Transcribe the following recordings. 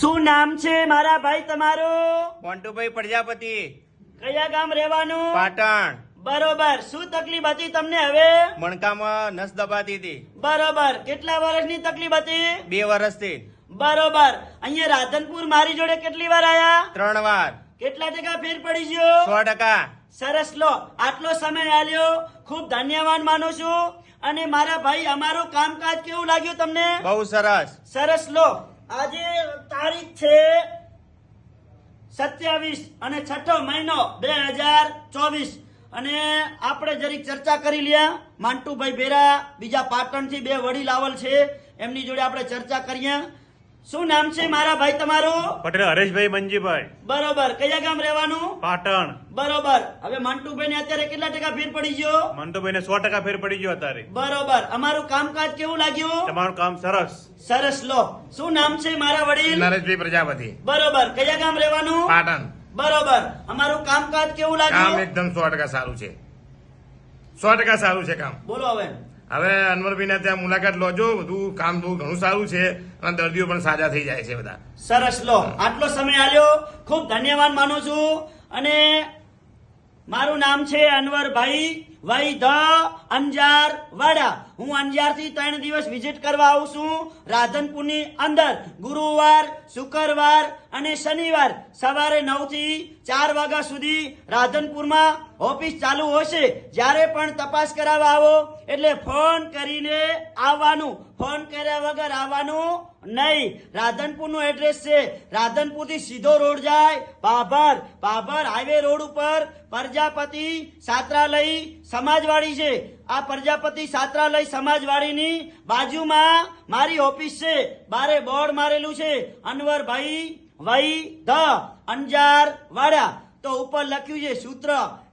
શું નામ છે મારા ભાઈ તમારું? મોન્ટુભાઈ પ્રજાપતિ. કયા ગામ રહેવાનું? પાટણ. બરોબર. શું તકલીફ હતી તમને હવે? મણકામાં નસ દબાતી હતી. બરોબર. કેટલા વર્ષની તકલીફ હતી? બે વર્ષથી. બરોબર. અહીંયા રાધનપુર મારી જોડે કેટલી વાર આયા? ત્રણ વાર. કેટલા ટકા ફેર પડી ગયો? સો ટકા. સરસ. લો આટલો સમય આલ્યો. ખૂબ ધન્યવાદ માનું છું. અને મારા ભાઈ અમારું કામકાજ કેવું લાગ્યું તમને? બહુ સરસ. સરસ. લો. આજે તારીખ છે સત્યાવીસ અને છઠ્ઠો મહિનો બે હજાર ચોવીસ. અને આપણે જરીક ચર્ચા કરી લ્યા. માન્ટુભાઈ બેરા બીજા પાટણથી બે વડીલ આવલ છે. એમની જોડે આપણે ચર્ચા કરીએ. શું નામ છે મારા ભાઈ તમારું? પટેલ હરેશભાઈ મંજીભાઈ. બરોબર. કયા ગામ રહેવાનું? પાટણ. બરોબર. હવે મંટુભાઈ ને અત્યારે કેટલા ટકા ફેર પડી ગયો? મંટુભાઈ ને સો ટકા ફેર પડી ગયો અત્યારે. બરોબર. અમારું કામકાજ કેવું લાગ્યું? તમારું કામ સરસ. સરસ. લો શું નામ છે મારા વડીલ? નરેશભાઈ પ્રજાપતિ. બરોબર. કયા ગામ રહેવાનું? પાટણ. બરોબર. અમારું કામકાજ કેવું કામ લાગ્યું એકદમ સો ટકા સારું છે. સો ટકા સારું છે કામ. બોલો હવે. હવે અનવરભાઈ ત્યાં મુલાકાત લોજો બધું કામ બહુ ઘણું સારું છે અને દર્દીઓ પણ સાજા થઈ જાય છે બધા. સરસ, લો, આટલો સમય આલ્યો. ખૂબ ધન્યવાદ માનું છું. અને મારું નામ છે અનવરભાઈ વાઈ ધ અંજાર વાડા હું અંજારથી ત્રણ દિવસ વિઝિટ કરવા આવું છું. રાધનપુરની અંદર ગુરુવાર, શુક્રવાર અને શનિવાર સવારે નવથી ચાર વાગ્યા સુધી રાધનપુરમાં ઓફિસ ચાલુ હશે. જ્યારે પણ તપાસ કરાવવા આવો, એટલે ફોન કરીને આવવાનું. ફોન કર્યા વગર આવવાનું નહીં. રાધનપુરનું એડ્રેસ છે. રાધનપુરથી સીધો રોડ જાય પાભર પાભર હાઈવે રોડ ઉપર પ્રજાપતિ સાત્રાલય સમાજવાડી છે. આ પ્રજાપતિ છાત્રાલય સમાજવાડીની બાજુમાં મારી ઓફિસ છે. બારે બોર્ડ મારેલું છે. અનવરભાઈ વૈ ધ અંજાર વાડા. તો ઉપર લખ્યું છે સૂત્ર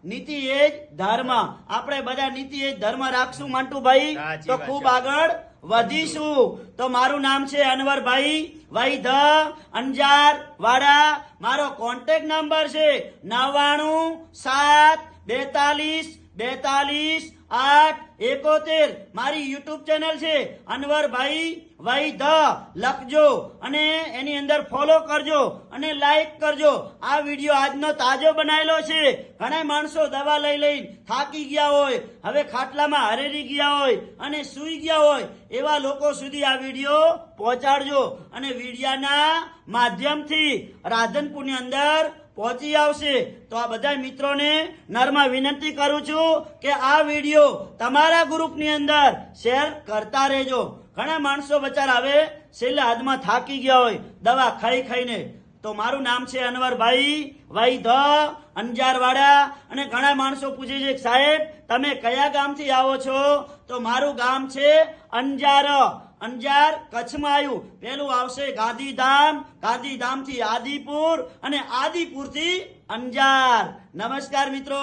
નીતિ એ જ ધર્મ. આપણે બધા નીતિ એ જ ધર્મ રાખશું મંટુભાઈ. તો ખૂબ આગળ વધીશું. તો મારું નામ છે અનવરભાઈ વૈધ ધ અંજાર વાડા. મારો કોન્ટેક્ટ નંબર છે નવ્વાણું સાત બેતાલીસ બેતાલીસ આઠ એકોતેર. મારી યુટ્યુબ ચેનલ છે. અનવરભાઈ ભાઈ ધ લખજો અને એની અંદર ફોલો કરજો અને લાઈક કરજો. આ વીડિયો આજનો તાજો બનાવેલો છે. ઘણા માણસો દવા લઈ લઈ થાકી ગયા હોય, હવે ખાટલામાં હરેરી ગયા હોય અને સૂઈ ગયા હોય, એવા લોકો સુધી આ વીડિયો પહોંચાડજો. અને વિડીયાના માધ્યમથી રાધનપુરની અંદર પહોંચી આવશે. તો આ બધા મિત્રોને નરમાં વિનંતી કરું છું કે આ વીડિયો તમારા ગ્રુપની અંદર શેર કરતા રહેજો. ઘણા માણસો બચાર આવે છેલ્લા હાથમાં થાકી ગયા હોય, દવા ખાઈ ખાઈને. તો મારું નામ છે અનવરભાઈ વાઈ ધ અંજારવાડા. અને ઘણા માણસો પૂછે છે સાહેબ, તમે કયા ગામથી આવો છો? તો મારું ગામ છે અંજાર. અંજાર કચ્છમાં આવ્યું. પેલું આવશે ગાંધીધામ. ગાંધીધામથી આદિપુર અને આદિપુરથી અંજાર. નમસ્કાર મિત્રો.